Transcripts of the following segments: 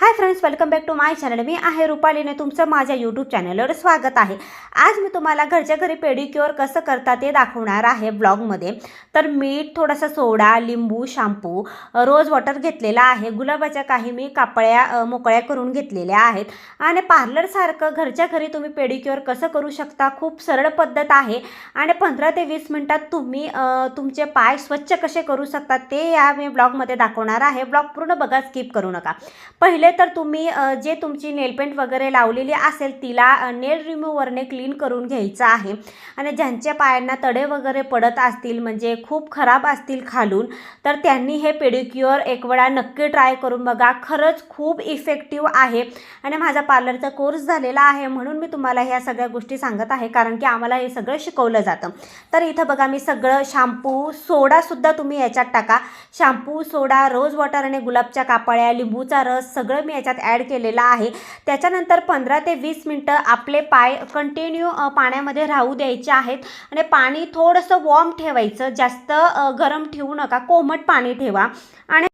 Hi friends welcome back to my channel मी आहे रुपालीने तुमचं माझ्या यूट्यूब चॅनलवर स्वागत आहे. आज मी तुम्हाला घरच्या घरी पेडिक्युअर कसं करता ते दाखवणार आहे ब्लॉगमध्ये तर मीठ थोडासा सोडा लिंबू शॅम्पू रोज वॉटर घेतलेला आहे. गुलाबाच्या काही मी कापळ्या मोकळ्या करून घेतलेल्या आहेत. आणि पार्लरसारखं घरच्या घरी तुम्ही पेडिक्युअर कसं करू शकता? खूप सरळ पद्धत आहे. आणि पंधरा ते वीस मिनटात तुम्ही तुमचे पाय स्वच्छ कसे करू शकता ते या मी ब्लॉगमध्ये दाखवणार आहे. ब्लॉग पूर्ण बघा स्किप करू नका. पहिले तर तुम्ही जे तुमची नेलपेंट वगैरे लावलेली असेल तिला नेल रिमूव्हरने क्लीन करून घ्यायचं आहे. आणि ज्यांच्या पायांना तडे वगैरे पडत असतील म्हणजे खूप खराब असतील खालून तर त्यांनी हे पेडिक्युअर एक वेळा नक्की ट्राय करून बघा. खरंच खूप इफेक्टिव्ह आहे. आणि माझा पार्लरचा कोर्स झालेला आहे म्हणून मी तुम्हाला ह्या सगळ्या गोष्टी सांगत आहे कारण की आम्हाला हे सगळं शिकवलं जातं. तर इथं बघा मी सगळं शॅम्पू सोडासुद्धा तुम्ही याच्यात टाका. शॅम्पू सोडा रोज वॉटर आणि गुलाबच्या कापाळ्या लिंबूचा रस सगळं मी याच्यात ॲड केलेलं आहे. त्याच्यानंतर पंधरा ते वीस मिनटं आपले पाय कंटिन्यू पाण्यामध्ये राहू द्यायचे आहेत. आणि पाणी थोडंसं वॉर्म ठेवायचं. जास्त गरम ठेवू नका. कोमट पाणी ठेवा. आणि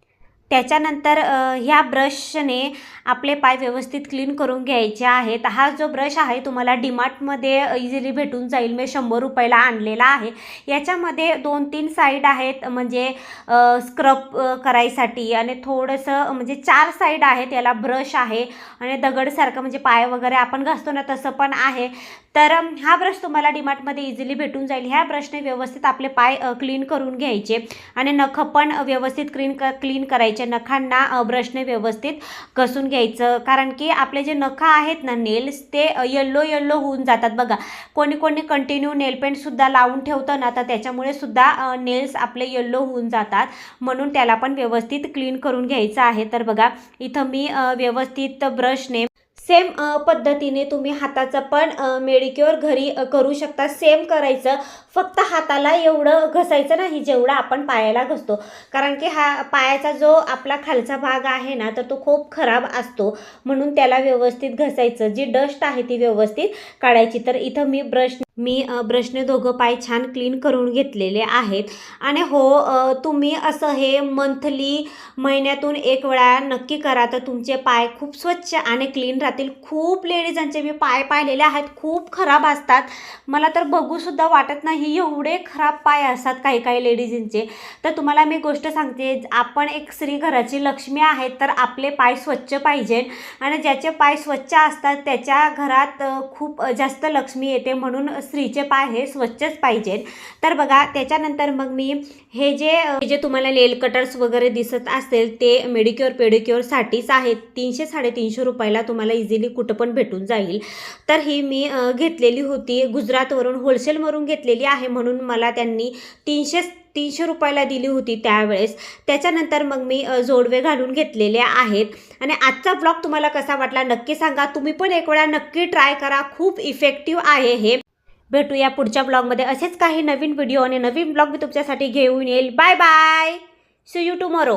त्याच्यानंतर ह्या ब्रशने आपले पाय व्यवस्थित क्लीन करून घ्यायचे आहेत. हा जो ब्रश आहे तुम्हाला डिमार्टमध्ये इझिली भेटून जाईल. मी शंभर रुपयाला आणलेला आहे. याच्यामध्ये दोन तीन साईड आहेत म्हणजे स्क्रब करायसाठी. आणि थोडंसं म्हणजे चार साईड आहेत याला ब्रश आहे. आणि दगडसारखं म्हणजे पाय वगैरे आपण घासतो ना तसं पण आहे. तर हा ब्रश तुम्हाला डिमार्टमध्ये इझिली भेटून जाईल. ह्या ब्रशने व्यवस्थित आपले पाय क्लीन करून घ्यायचे. आणि नखं पण व्यवस्थित क्लीन क क्लीन करायचे. नखांना ब्रशने व्यवस्थित घसून घ्यायचं. कारण की आपले जे नखं आहेत ना नेल्स ते येल्लो येल्लो होऊन जातात बघा. कोणी कोणी कंटिन्यू नेलपेंटसुद्धा लावून ठेवतं ना तर त्याच्यामुळे सुद्धा नेल्स आपले येल्लो होऊन जातात. म्हणून त्याला पण व्यवस्थित क्लीन करून घ्यायचं आहे. तर बघा इथं मी व्यवस्थित ब्रशने सेम पद्धतीने तुम्ही हाताचं पण मेडिक्युअर घरी करू शकता. सेम करायचं. फक्त हाताला एवढं घसायचं नाही जेवढं आपण पायाला घसतो. कारण की हा पायाचा जो आपला खालचा भाग आहे ना तर तो खूप खराब असतो. म्हणून त्याला व्यवस्थित घसायचं. जी डस्ट आहे ती व्यवस्थित काढायची. तर इथं मी ब्रश मी ब्रशने दोघं पाय छान क्लीन करून घेतलेले आहेत. आणि हो तुम्ही असं हे मंथली महिन्यातून एक वेळा नक्की करा. तर तुमचे पाय खूप स्वच्छ आणि क्लीन राहतील. खूप लेडीजांचे मी पाय पाहिलेले आहेत. खूप खराब असतात. मला तर बघूसुद्धा वाटत नाही एवढे खराब पाय असतात काही काही लेडीजींचे. तर तुम्हाला मी गोष्ट सांगते. आपण एक स्त्री घराची लक्ष्मी आहे तर आपले पाय स्वच्छ पाहिजे. आणि ज्याचे पाय स्वच्छ असतात त्याच्या घरात खूप जास्त लक्ष्मी येते म्हणून स्त्रीचे पाय हे स्वच्छच पाहिजेत. तर बघा त्याच्यानंतर मग मी हे जे जे तुम्हाला नेल कटर्स वगैरे दिसत असेल ते मेडिक्युअर पेडिक्युअरसाठीच आहेत. तीनशे साडेतीनशे रुपयाला तुम्हाला इझिली कुठं पण भेटून जाईल. तर ही मी घेतलेली होती. गुजरातवरून होलसेलवरून घेतलेली आहे म्हणून मला त्यांनी तीनशे तीनशे रुपयाला दिली होती त्यावेळेस. त्याच्यानंतर मग मी जोडवे घालून घेतलेले आहेत. आणि आजचा ब्लॉग तुम्हाला कसा वाटला नक्की सांगा. तुम्ही पण एक वेळा नक्की ट्राय करा. खूप इफेक्टिव्ह आहे हे. भेटूया पुढच्या ब्लॉगमध्ये. असेच काही नवीन व्हिडिओ आणि नवीन ब्लॉग मी तुमच्यासाठी घेऊन येईल. Bye bye see you tomorrow